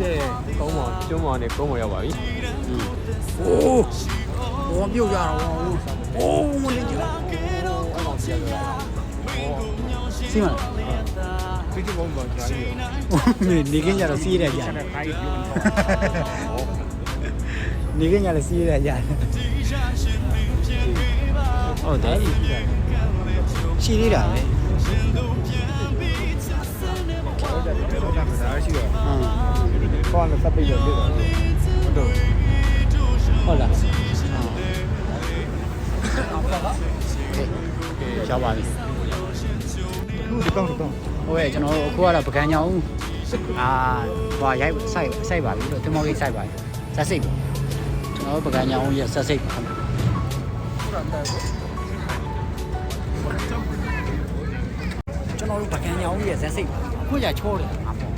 ကဲကုန်းမော်ကျွန်းမော်နဲ့ကုန်းမော်ရောက်ပါပြီ။အိုးဘောပြုတ်ရတော့ဟိုးအိုးမလေးကြီးလားအဲ့တော့ဆက်ရတာ။စီမံဒီကဘုံဘောင်ကြားရည်နေကင်းကြတော့စီးရကြတယ်။နေကင်းကြလည်းစီးရကြတယ်။ဟုတ်တယ်။ရှိသေးတာပဲ။ ကောင်းတဲ့စပိတ်ရပြတော့ဟုတ်တော့ဟုတ်လားရောက်ပါပြီခုဒီကောင်းတော့ဟိုရဲ့ကျွန်တော်တို့အခုကတော့ပကံညောင်းအာဟိုရိုက်စိုက်စိုက်ပါပြီလို့တင်မောကြီးစိုက်ပါပြီဆက်စိတ်ပေါ့ကျွန်တော်တို့ပကံညောင်းရဲ့ဆက်စိတ်ပါခင်ဗျကျွန်တော်တို့ပကံညောင်းရဲ့ဆက်စိတ်အခုကြာချိုးတယ်အပေါ့